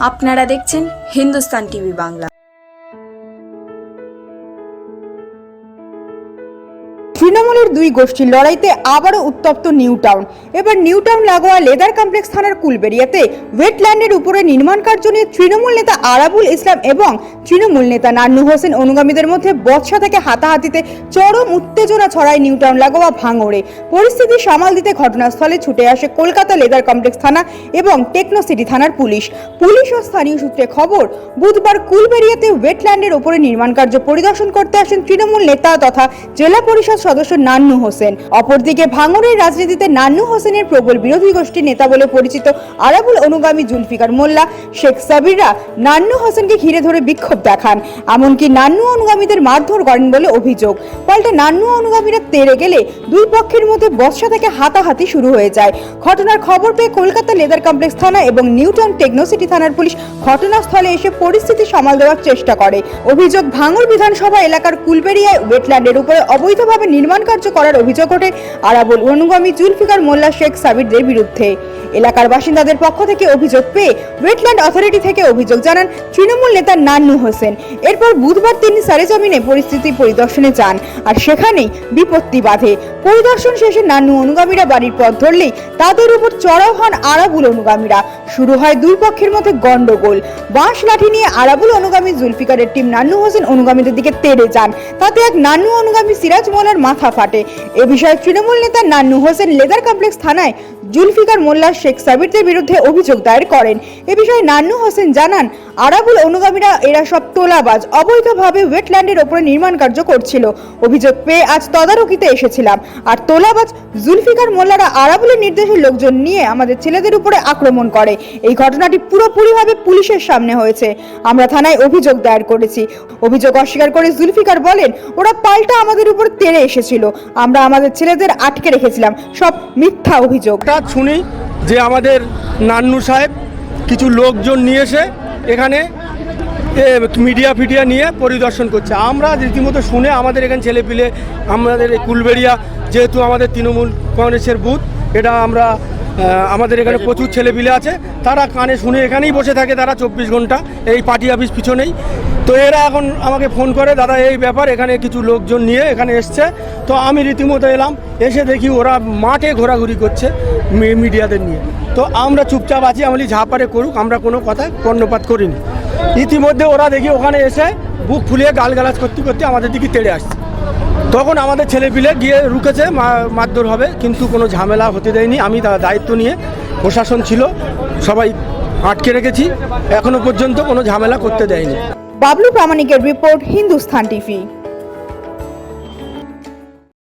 আপনারা দেখছেন হিন্দুস্তান টিভি বাংলা। তৃণমূলের দুই গোষ্ঠীর লড়াইতে আবারও উত্তপ্ত নিউ টাউন এবার নিউ টাউন লাগোয়া লেদার কমপ্লেক্স থানার কুলবেরিয়াতে ওয়েটল্যান্ডের উপরে নির্মাণ কার্য নিয়ে তৃণমূল নেতা আরাবুল ইসলাম এবং তৃণমূল নেতা নান্নু হোসেন অনুগামীদের মধ্যে বৎসা থেকে হাতাহাতিতে চরম উত্তেজনা ছড়ায় নিউ টাউন লাগোয়া ভাঙড়ে। পরিস্থিতি সামাল দিতে ঘটনাস্থলে ছুটে আসে কলকাতা লেদার কমপ্লেক্স থানা এবং টেকনো সিটি থানার পুলিশ। পুলিশ ও স্থানীয় সূত্রে খবর, বুধবার কুলবেরিয়াতে ওয়েটল্যান্ডের উপরে নির্মাণ কার্য পরিদর্শন করতে আসেন তৃণমূল নেতা তথা জেলা পরিষদ নান্নু হোসেন। অপরদিকে ভাঙড়ের রাজনীতিতে নান্নু হোসেনের প্রবল বিরোধী গোষ্ঠীর নেতা বলে পরিচিত আরাবুল অনুগামী জুলফিকার মোল্লা, শেখ সাবিররা নান্নু হোসেনকে ঘিরে ধরে বিক্ষোভ দেখান। এমনকি নান্নু অনুগামীদের মারধর করেন বলে অভিযোগ। পাল্টে নান্নু অনুগামীরা তেড়ে গেলে দুই পক্ষের মধ্যে বর্ষা থেকে হাতাহাতি শুরু হয়ে যায়। ঘটনার খবর পেয়ে কলকাতা লেদার কমপ্লেক্স থানা এবং নিউটাউন টেকনোসিটি থানার পুলিশ ঘটনাস্থলে এসে পরিস্থিতি সামাল দেওয়ার চেষ্টা করে। অভিযোগ ভাঙড় বিধানসভা এলাকার কুলবেরিয়ায় ওয়েটল্যান্ডের উপরে অবৈধভাবে নির্মাণ কার্য করার অভিযোগ ওঠে। আরাবুল অনুগামী জুলফিকার মোল্লা শেখ সাবিরদের বিরুদ্ধে। এলাকার বাসিন্দাদের পক্ষ থেকে অভিযোগ পেয়ে ওয়েটল্যান্ড অথরিটি থেকে অভিযোগ জানান তৃণমূল নেতা নান্নু হোসেন। এরপর বুধবার তিনি সারেজমিনে পরিস্থিতি পরিদর্শনে যান আর সেখানেই বিপত্তি বাধে। পরিদর্শন শেষে নান্নু অনুগামীরা বাড়ির পথ ধরলেই তাদের উপর চড়াও হন আরাবুল অনুগামীরা। শুরু হয় দুই পক্ষের মধ্যে গন্ডগোল বাঁশ লাঠি নিয়ে আরাবুল অনুগামী জুলফিকারের টিম নান্নু হোসেন অনুগামীদের দিকে তেড়ে যান। তাতে এক নান্নু অনুগামী সিরাজ মোল্লার মাথা ফাটে। এ বিষয়ে তৃণমূল নেতা নান্নু হোসেন লেদার কমপ্লেক্স থানায় জুলফিকার মোল্লা শেখ সাবিরদের বিরুদ্ধে অভিযোগ দায়ের করেন। এ বিষয়ে নান্নু হোসেন জানান আরাবুল অনুগামীরা এরা সব তোলাবাজ। অবৈধভাবে ওয়েটল্যান্ডের ওপরে নির্মাণ কার্য করছিল। অভিযোগ পেয়ে আজ তদারকিতে এসেছিলাম। আর তোলাবাজ জুলফিকার মোল্লারা আরাবুলের নির্দেশের লোকজন নিয়ে আমাদের ছেলেদের উপরে আক্রমণ করে। এই ঘটনাটি পুরোপুরিভাবে পুলিশের সামনে হয়েছে। আমরা থানায় অভিযোগ দায়ের করেছি। অভিযোগ অস্বীকার করে জুলফিকার বলেন, ওরা পাল্টা আমাদের উপর তেড়ে এসেছিল। আমরা আমাদের ছেলেদের আটকে রেখেছিলাম। সব মিথ্যা অভিযোগ। শুনি যে আমাদের নান্নু সাহেব কিছু লোকজন নিয়ে এসে এখানে মিডিয়া ফিডিয়া নিয়ে পরিদর্শন করছে। আমরা রীতিমতো শুনে আমাদের এখানে ছেলেপিলে আমাদের এই কুলবেড়িয়া, যেহেতু আমাদের তৃণমূল কংগ্রেসের বুথ, এটা আমরা আমাদের এখানে প্রচুর ছেলেপিলে আছে। তারা কানে শুনে এখানেই বসে থাকে, তারা চব্বিশ ঘণ্টা এই পার্টি অফিস পিছনেই। তো এরা এখন আমাকে ফোন করে, দাদা, এই ব্যাপার, এখানে কিছু লোকজন নিয়ে এখানে এসছে। তো আমি রীতিমতো এলাম, এসে দেখি ওরা মাঠে ঘোরাঘুরি করছে মিডিয়াদের নিয়ে। তো আমরা চুপচাপ আছি, আমি ঝাপারে করুক, আমরা কোনো কথায় কর্ণপাত করিনি। ইতিমধ্যে ওরা দেখি ওখানে এসে বুক ফুলিয়ে গালগালাজ করতে করতে আমাদের দিকে তেড়ে আসছে। তখন আমাদের ছেলেপিলে গিয়ে রুকেছে মারধর হবে, কিন্তু কোনো ঝামেলা হতে দেয়নি। আমি তার দায়িত্ব নিয়ে প্রশাসন ছিল, সবাই আটকে রেখেছি, এখনও পর্যন্ত কোনো ঝামেলা করতে দেয়নি। বাবলু প্রামাণিকের রিপোর্ট হিন্দুস্তান টিভি।